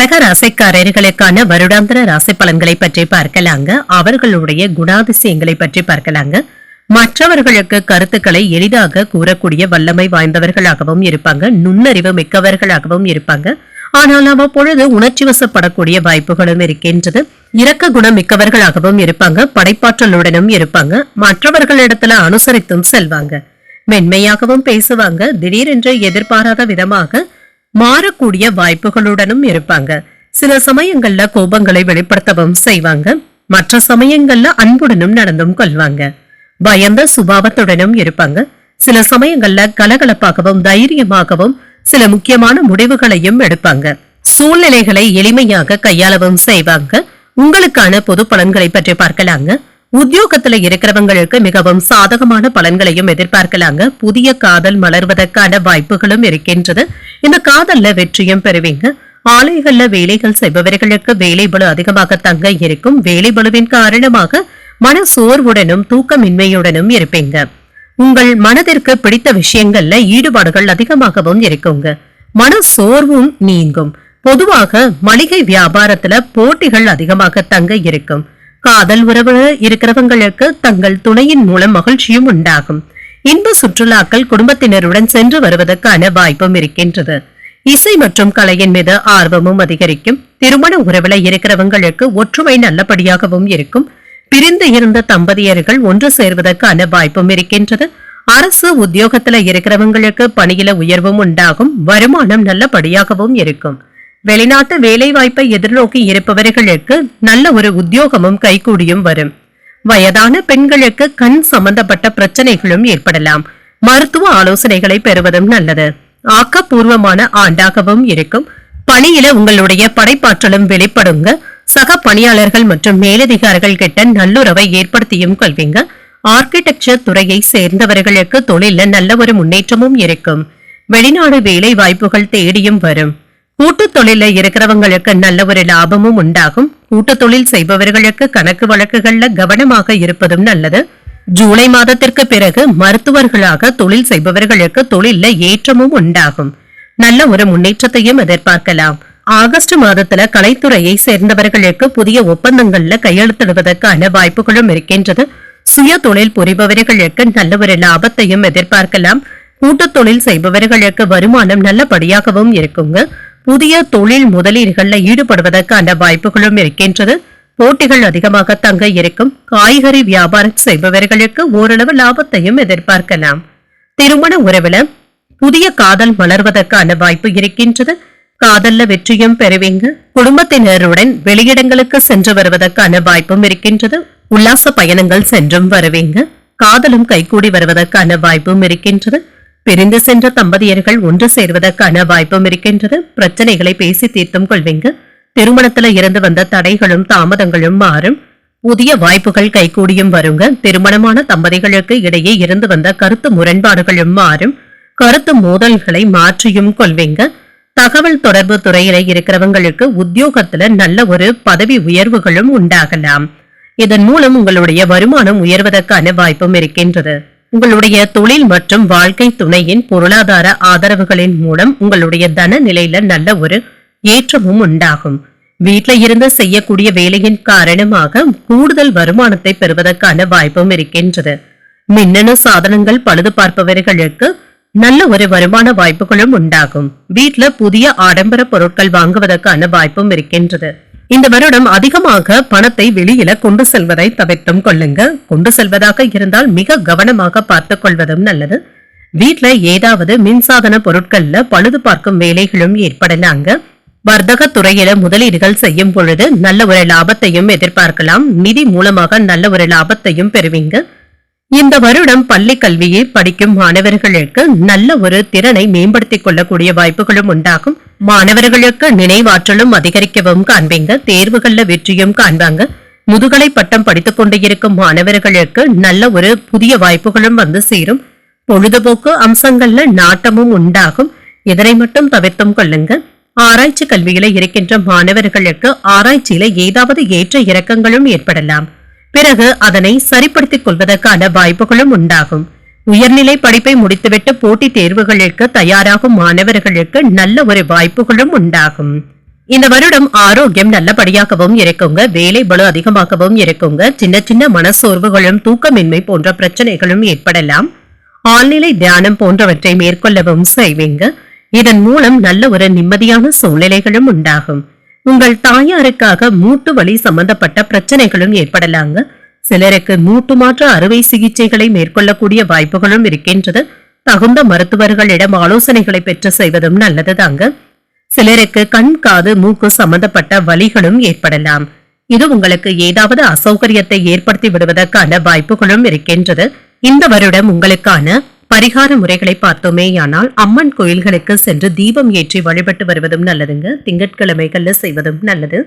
மக ராசிக்காரர்களுக்கான வருடாந்திர ராசி பலன்களை பற்றி பார்க்கலாங்க. அவர்களுடைய குணாதிசயங்களை பற்றி பார்க்கலாங்க. மற்றவர்களுக்கு கருத்துக்களை எளிதாக கூறக்கூடிய வல்லமை வாய்ந்தவர்களாகவும் இருப்பாங்க. நுண்ணறிவு மிக்கவர்களாகவும் இருப்பாங்க. ஆனால் அவ்வப்பொழுது உணர்ச்சி வசப்படக்கூடிய வாய்ப்புகளும் இருக்கின்றது. இரக்க குணம் மிக்கவர்களாகவும் இருப்பாங்க. படைப்பாற்றலுடனும் இருப்பாங்க. மற்றவர்களிடத்துல அனுசரித்தும் செல்வாங்க. மென்மையாகவும் பேசுவாங்க. திடீரென்று எதிர்பாராத விதமாக மாறக்கூடிய வாய்ப்புகளுடனும் இருப்பாங்க. சில சமயங்கள்ல கோபங்களை வெளிப்படுத்தவும் செய்வாங்க. மற்ற சமயங்கள்ல அன்புடனும் நடந்தும் கொள்வாங்க. பயந்த சுபாவத்துடனும் இருப்பாங்க. சில சமயங்கள்ல கலகலப்பாகவும் தைரியமாகவும் சில முக்கியமான முடிவுகளையும் எடுப்பாங்க. சூழ்நிலைகளை எளிமையாக கையாளவும் செய்வாங்க. உங்களுக்கான பொது பலன்களை பற்றி பார்க்கலாங்க. உத்தியோகத்துல இருக்கிறவங்களுக்கு மிகவும் சாதகமான பலன்களையும் எதிர்பார்க்கலாங்க. புதிய காதல் மலர்வதற்கான வாய்ப்புகளும் இருக்கின்றது. இந்த காதல்ல வெற்றியும் பெறுவீங்க. ஆலைகள்ல வேலைகள் செய்பவர்களுக்கு வேலை பளு அதிகமாக தங்க இருக்கும். வேலை பளுவின் காரணமாக மன சோர்வுடனும் தூக்கமின்மையுடனும் இருப்பீங்க. உங்கள் மனதிற்கு பிடித்த விஷயங்கள்ல ஈடுபாடுகள் அதிகமாகவும் இருக்குங்க. மன சோர்வும் நீங்கும். பொதுவாக மளிகை வியாபாரத்துல போட்டிகள் அதிகமாக தங்க இருக்கும். காதல் உறவு இருக்கிறவங்களுக்கு தங்கள் துணையின் மூலம் மகிழ்ச்சியும் உண்டாகும். இன்ப சுற்றுலாக்கள் குடும்பத்தினருடன் சென்று வருவதற்கான வாய்ப்பும் இருக்கின்றது. இசை மற்றும் கலையின் மீது ஆர்வமும் அதிகரிக்கும். திருமண உறவுல இருக்கிறவங்களுக்கு ஒற்றுமை நல்லபடியாகவும் இருக்கும். பிரிந்து இருந்த தம்பதியர்கள் ஒன்று சேர்வதற்கான வாய்ப்பும் இருக்கின்றது. அரசு உத்தியோகத்துல இருக்கிறவங்களுக்கு பணியில உயர்வும் உண்டாகும். வருமானம் நல்லபடியாகவும் இருக்கும். வெளிநாட்டு வேலை வாய்ப்பை எதிர்நோக்கி இருப்பவர்களுக்கு நல்ல ஒரு உத்தியோகமும் கைகூடியும் வரும். வயதான பெண்களுக்கு கண் சம்பந்தப்பட்ட பிரச்சனைகளும் ஏற்படலாம். மருத்துவ ஆலோசனைகளை பெறுவதும் நல்லது. ஆக்கப்பூர்வமான ஆண்டாகவும் இருக்கும். பணியில உங்களுடைய படைப்பாற்றலும் வெளிப்படுங்க. சக பணியாளர்கள் மற்றும் மேலதிகாரிகள் கிட்ட நல்லுறவை ஏற்படுத்தியும் கொள்வீங்க. ஆர்கிடெக்சர் துறையை சேர்ந்தவர்களுக்கு தொழில நல்ல ஒரு முன்னேற்றமும் இருக்கும். வெளிநாடு வேலை வாய்ப்புகள் தேடியும் வரும். கூட்டுத் தொழில இருக்கிறவங்களுக்கு நல்ல ஒரு லாபமும் உண்டாகும். கூட்டுத் தொழில் செய்பவர்களுக்கு கணக்கு வழக்குகள்ல கவனமாக இருப்பதும் நல்லது. ஜூலை மாதத்திற்கு பிறகு மருத்துவர்களாக தொழில் செய்பவர்களுக்கு தொழில ஏற்றமும் உண்டாகும். நல்ல ஒரு முன்னேற்றத்தையும் எதிர்பார்க்கலாம். ஆகஸ்ட் மாதத்துல கலைத்துறையை சேர்ந்தவர்களுக்கு புதிய ஒப்பந்தங்கள்ல கையெழுத்திடுவதற்கான வாய்ப்புகளும் இருக்கின்றது. சுய தொழில் புரிபவர்களுக்கு நல்ல ஒரு லாபத்தையும் எதிர்பார்க்கலாம். கூட்டுத் தொழில் செய்பவர்களுக்கு வருமானம் நல்லபடியாகவும் இருக்குங்க. புதிய தொழில் முதலீடுகளில் ஈடுபடுவதற்கான வாய்ப்புகளும் இருக்கின்றது. போட்டிகள் அதிகமாக தங்க இருக்கும். காய்கறி வியாபாரம் செய்பவர்களுக்கு ஓரளவு லாபத்தையும் எதிர்பார்க்கலாம். திருமண உறவுல புதிய காதல் மலர்வதற்கான வாய்ப்பு இருக்கின்றது. காதல்ல வெற்றியும் பெறுவீங்க. குடும்பத்தினருடன் வெளியிடங்களுக்கு சென்று வருவதற்கான வாய்ப்பும் இருக்கின்றது. உல்லாச பயணங்கள் சென்றும் வருவீங்க. காதலும் கைகூடி வருவதற்கான வாய்ப்பும் இருக்கின்றது. பிரிந்து சென்ற தம்பதியர்கள் ஒன்று சேர்வதற்கான வாய்ப்பும் இருக்கின்றது. பிரச்சனைகளை பேசி தீர்த்தும் கொள்வீங்க. திருமணத்துல இருந்து வந்த தடைகளும் தாமதங்களும் மாறும். புதிய வாய்ப்புகள் கைகூடியும் வருங்க. திருமணமான தம்பதிகளுக்கு இடையே இருந்து வந்த கருத்து முரண்பாடுகளும் மாறும். கருத்து மோதல்களை மாற்றியும் கொள்வீங்க. தகவல் தொடர்பு துறையில இருக்கிறவங்களுக்கு உத்தியோகத்துல நல்ல ஒரு பதவி உயர்வுகளும் உண்டாகலாம். இதன் மூலம் உங்களுடைய வருமானம் உயர்வதற்கான வாய்ப்பும் இருக்கின்றது. உங்களுடைய தொழில் மற்றும் வாழ்க்கை துணையின் பொருளாதார ஆதரவுகளின் மூலம் உங்களுடைய தன நிலையில நல்ல ஒரு ஏற்றமும் உண்டாகும். வீட்டில இருந்து செய்யக்கூடிய வேலையின் காரணமாக கூடுதல் வருமானத்தை பெறுவதற்கான வாய்ப்பும் இருக்கின்றது. மின்னணு சாதனங்கள் பழுது பார்ப்பவர்களுக்கு நல்ல ஒரு வருமான வாய்ப்புகளும் உண்டாகும். வீட்டில் புதிய ஆடம்பர பொருட்கள் வாங்குவதற்கான வாய்ப்பும் இருக்கின்றது. இந்த வருடம் அதிகமாக பணத்தை வெளியில கொண்டு செல்வதை தவிர்த்தும் கொள்ளுங்க. கொண்டு செல்வதாக இருந்தால் மிக கவனமாக பார்த்துக் கொள்வதும் நல்லது. வீட்டுல ஏதாவது மின்சாதன பொருட்கள்ல பழுது பார்க்கும் வேலைகளும் ஏற்படலாங்க. வர்த்தக துறையில முதலீடுகள் செய்யும் பொழுது நல்ல ஒரு லாபத்தையும் எதிர்பார்க்கலாம். நிதி மூலமாக நல்ல ஒரு லாபத்தையும் பெறுவீங்க. இந்த வருடம் பள்ளி கல்வியை படிக்கும் மாணவர்களுக்கு நல்ல ஒரு திறனை மேம்படுத்திக் கொள்ளக்கூடிய வாய்ப்புகளும் உண்டாகும். மாணவர்களுக்கு நினைவாற்றலும் அதிகரிக்கவும் காண்பீங்க தேர்வுகள்ல வெற்றியும் காண்பாங்க. முதுகலை பட்டம் படித்துக் கொண்டு இருக்கும் மாணவர்களுக்கு நல்ல ஒரு புதிய வாய்ப்புகளும் வந்து சேரும். பொழுதுபோக்கு அம்சங்கள்ல நாட்டமும் உண்டாகும். இதனை மட்டும் தவிர்த்தும் கொள்ளுங்க. ஆராய்ச்சி கல்வியில இருக்கின்ற மாணவர்களுக்கு ஆராய்ச்சியில ஏதாவது ஏற்ற இறக்கங்களும் ஏற்படலாம். பிறகு அதனை சரிப்படுத்திக் கொள்வதற்கான வாய்ப்புகளும் உண்டாகும். உயர்நிலை படிப்பை முடித்துவிட்டு போட்டித் தேர்வுகளுக்கு தயாராகும் மாணவர்களுக்கு நல்ல ஒரு வாய்ப்புகளும் உண்டாகும். இந்த வருடம் ஆரோக்கியம் நல்லபடியாகவும் இருக்குங்க. வேலை பலு அதிகமாகவும் இருக்குங்க. சின்ன சின்ன மனசோர்வுகளும் தூக்கமின்மை போன்ற பிரச்சனைகளும் ஏற்படலாம். ஆழ்நிலை தியானம் போன்றவற்றை மேற்கொள்ளவும் செய்வீங்க. இதன் மூலம் நல்ல ஒரு நிம்மதியான சூழ்நிலைகளும் உண்டாகும். உங்கள் தாயாருக்காக மூட்டு வலி சம்பந்தப்பட்ட பிரச்சனைகளும் ஏற்படலாங்க. சிலருக்கு மூட்டு மாற்று அறுவை சிகிச்சைகளை மேற்கொள்ளக்கூடிய வாய்ப்புகளும் இருக்கின்றது. தகுந்த மருத்துவர்களிடம் ஆலோசனைகளை பெற்று செய்வதும் நல்லதுதாங்க. சிலருக்கு கண் காது மூக்கு சம்பந்தப்பட்ட வலிகளும் ஏற்படலாம். இது உங்களுக்கு ஏதாவது அசௌகரியத்தை ஏற்படுத்தி விடுவதற்கான வாய்ப்புகளும் இருக்கின்றது. இந்த வருடம் உங்களுக்கான பரிகார முறைகளை பார்த்தோமேயானால் அம்மன் கோயில்களுக்கு சென்று தீபம் ஏற்றி வழிபட்டு வருவதும் நல்லதுங்க. திங்கட்கிழமைகள்ல செய்வதும் நல்லது.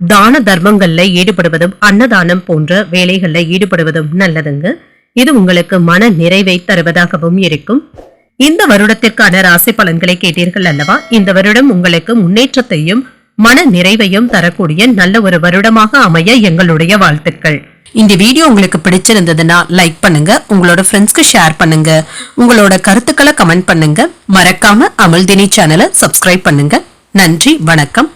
தான தர்மங்கள்ல ஈடுபடுவதும் அன்னதானம் போன்ற வேலைகள்ல ஈடுபடுவதும் நல்லதுங்க. இது உங்களுக்கு மன நிறைவை தருவதாகவும் இருக்கும். இந்த வருடத்திற்கான ராசி பலன்களை கேட்டீர்கள் அல்லவா? இந்த வருடம் உங்களுக்கு முன்னேற்றத்தையும் மன நிறைவையும் தரக்கூடிய நல்ல ஒரு வருடமாக அமைய எங்களுடைய வாழ்த்துக்கள். இந்த வீடியோ உங்களுக்கு பிடிச்சிருந்ததுன்னா லைக் பண்ணுங்க உங்களோட ஃப்ரெண்ட்ஸ்க்கு ஷேர் பண்ணுங்க உங்களோட கருத்துக்களை கமெண்ட் பண்ணுங்க. மறக்காம அமல்தினி சேனலை சப்ஸ்கிரைப் பண்ணுங்க. நன்றி வணக்கம்.